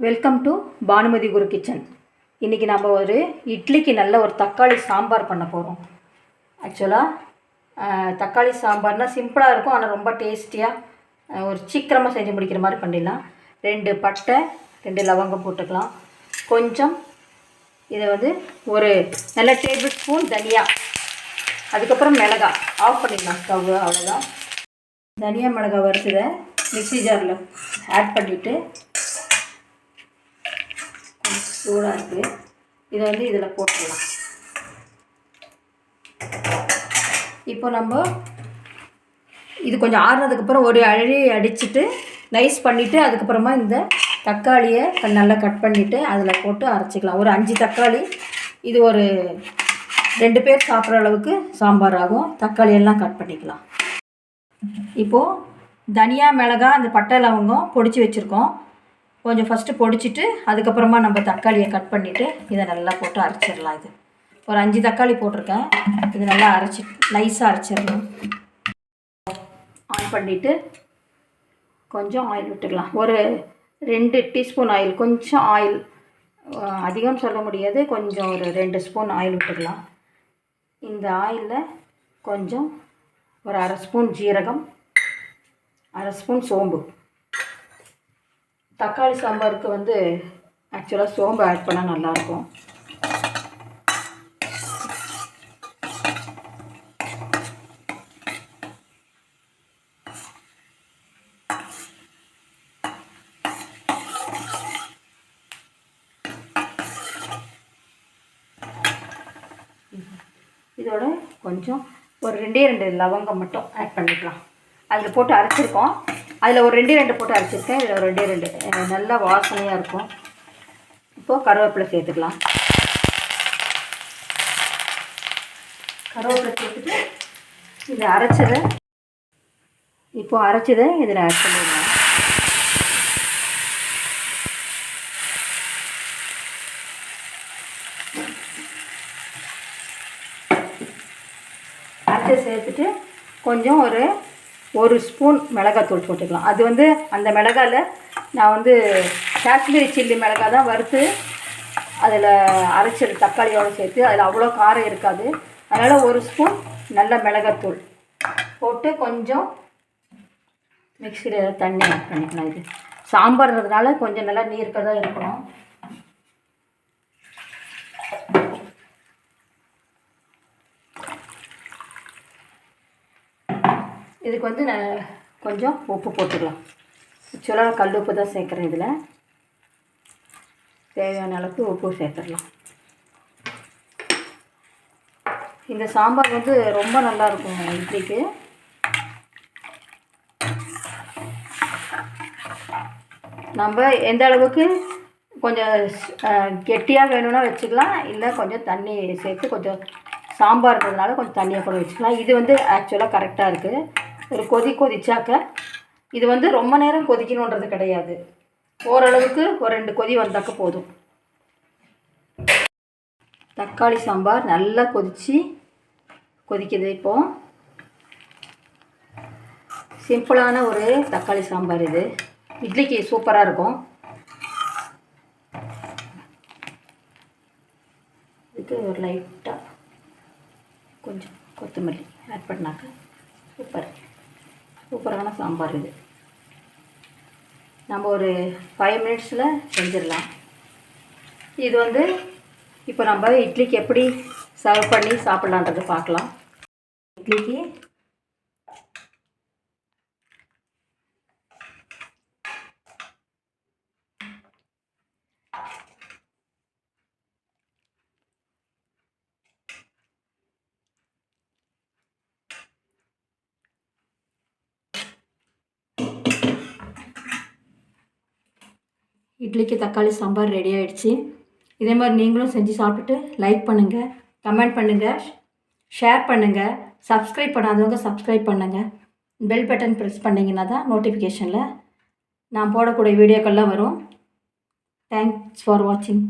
Welcome to Bhanumathi Guru kitchen இன்றைக்கி நம்ம ஒரு இட்லிக்கு நல்ல ஒரு தக்காளி சாம்பார் பண்ண போகிறோம் ஆக்சுவலாக தக்காளி சாம்பார்னால் சிம்பிளாக இருக்கும் ஆனால் ரொம்ப டேஸ்டியாக ஒரு சீக்கிரமாக செஞ்சு முடிக்கிற மாதிரி பண்ணிடலாம். ரெண்டு பட்டை ரெண்டு லவங்கம் போட்டுக்கலாம். கொஞ்சம் இதை வந்து ஒரு நல்ல டேபிள் ஸ்பூன் தனியா. அதுக்கப்புறம் மிளகா ஆஃப் பண்ணிடலாம் ஸ்டவ் அவ்வளோதான் தனியா மிளகா வறுத்ததை மிக்சி ஜாரில் ஆட் பண்ணிவிட்டு சூடாக இருக்குது இதை வந்து இதில் போட்டுடலாம் இப்போ நம்ம இது கொஞ்சம் ஆறுனதுக்கப்புறம் ஒரு அழி அடிச்சுட்டு நைஸ் பண்ணிவிட்டு அதுக்கப்புறமா இந்த தக்காளியை நல்லா கட் பண்ணிவிட்டு அதில் போட்டு அரைச்சிக்கலாம். ஒரு அஞ்சு தக்காளி. இது ஒரு ரெண்டு பேர் சாப்பிட்ற அளவுக்கு சாம்பார் ஆகும். தக்காளியெல்லாம் கட் பண்ணிக்கலாம். இப்போது தனியா மிளகா அந்த பட்டை லவங்கம் பொடிச்சு வச்சுருக்கோம். கொஞ்சம் ஃபஸ்ட்டு பொடிச்சிட்டு அதுக்கப்புறமா நம்ம தக்காளியை கட் பண்ணிவிட்டு இதை நல்லா போட்டு அரைச்சிடலாம் இது. ஒரு அஞ்சு தக்காளி போட்டிருக்கேன். இது நல்லா அரைச்சி நைஸாக அரைச்சிடணும். ஆன் பண்ணிவிட்டு கொஞ்சம் ஆயில் விட்டுக்கலாம். ஒரு ரெண்டு டீஸ்பூன் ஆயில் கொஞ்சம் ஆயில் அதிகம் சொல்ல முடியாது. கொஞ்சம் ஒரு ரெண்டு ஸ்பூன் ஆயில் விட்டுக்கலாம். இந்த ஆயிலில் கொஞ்சம் ஒரு அரை ஸ்பூன் ஜீரகம் அரை ஸ்பூன் சோம்பு. தக்காளி சாம்பாருக்கு வந்து ஆக்சுவலாக சோம்பு ஆட் பண்ணால் நல்லாயிருக்கும் இதோட கொஞ்சம் ஒரு ரெண்டே ரெண்டு லவங்கம் மட்டும் ஆட் பண்ணிக்கலாம். அதில் போட்டு அரைச்சிருக்கோம். அதில் ஒரு ரெண்டே ரெண்டு போட்டு அரைச்சிருக்கேன். இதில் ஒரு ரெண்டே ரெண்டு. நல்லா வாசனையாக இருக்கும். இப்போது கருவேப்பிலை சேர்த்துக்கலாம். கருவேப்பிலை சேர்த்துட்டு இதை அரைச்சதை இப்போது அரைச்சதை இதில் ஆட் பண்ணிடலாம். அரைச்சி சேர்த்துட்டு கொஞ்சம் ஒரு ஒரு ஸ்பூன் மிளகாத்தூள் போட்டுக்கலாம். அது வந்து அந்த மிளகாவில் நான் வந்து காஷ்மீரி சில்லி மிளகாய் தான் வறுத்து அதில் அரைச்சது தக்காளியோடு சேர்த்து அதில் அவ்வளோ காரம் இருக்காது. அதனால் ஒரு ஸ்பூன் நல்ல மிளகாத்தூள் போட்டு கொஞ்சம் மிக்சியில் தண்ணி ஆட் பண்ணிக்கலாம் இது. சாம்பார்ன்றதுனால கொஞ்சம் நல்லா நீர்க்க தான் இருக்கணும். இதுக்கு வந்து நான் கொஞ்சம் உப்பு போட்டுக்கலாம். ஆக்சுவலாக கல் உப்பு தான் சேர்க்குறேன் இதில். தேவையான அளவுக்கு உப்பு சேர்த்துடலாம். இந்த சாம்பார் வந்து ரொம்ப நல்லா இருக்கும் இட்லிக்கு. நம்ம எந்த அளவுக்கு கொஞ்சம் கெட்டியாக வேணும்னா வச்சுக்கலாம். இல்லை கொஞ்சம் தண்ணி சேர்த்து கொஞ்சம் சாம்பார் சாம்பார்ன்றதுனால கொஞ்சம் தண்ணியாக கூட வச்சுக்கலாம். இது வந்து ஆக்சுவலாக கரெக்டாக இருக்குது ஒரு கொதி கொதிச்சாக்க இது வந்து ரொம்ப நேரம் கொதிக்கணுன்றது கிடையாது. ஓரளவுக்கு ஒரு ரெண்டு கொதி வந்தாக்க போதும். தக்காளி சாம்பார் நல்லா கொதித்து கொதிக்குது இப்போது சிம்பிளான ஒரு தக்காளி சாம்பார் இது. இட்லிக்கு சூப்பராக இருக்கும். இதுக்கு ஒரு லைட்டாக கொஞ்சம் கொத்தமல்லி ஆட் பண்ணாக்க சூப்பர். சூப்பரான சாம்பார் இது. நம்ம ஒரு ஃபைவ் மினிட்ஸில் செஞ்சிடலாம். இது வந்து இப்போ நம்ம இட்லிக்கு எப்படி சர்வ் பண்ணி சாப்பிட்லான்றது பார்க்கலாம். இட்லிக்கு இட்லிக்கு தக்காளி சாம்பார் ரெடி ஆகிடுச்சு இதே மாதிரி நீங்களும் செஞ்சு சாப்பிட்டுட்டு லைக் பண்ணுங்கள் கமெண்ட் பண்ணுங்கள் ஷேர் பண்ணுங்கள் சப்ஸ்கிரைப் பண்ணாதவங்க சப்ஸ்கிரைப் பண்ணுங்கள் பெல் பட்டன் ப்ரெஸ் பண்ணிங்கன்னா தான் நோட்டிஃபிகேஷனில் நான் போடக்கூடிய வீடியோக்கள்லாம் வரும். தேங்க்ஸ் ஃபார் வாட்சிங்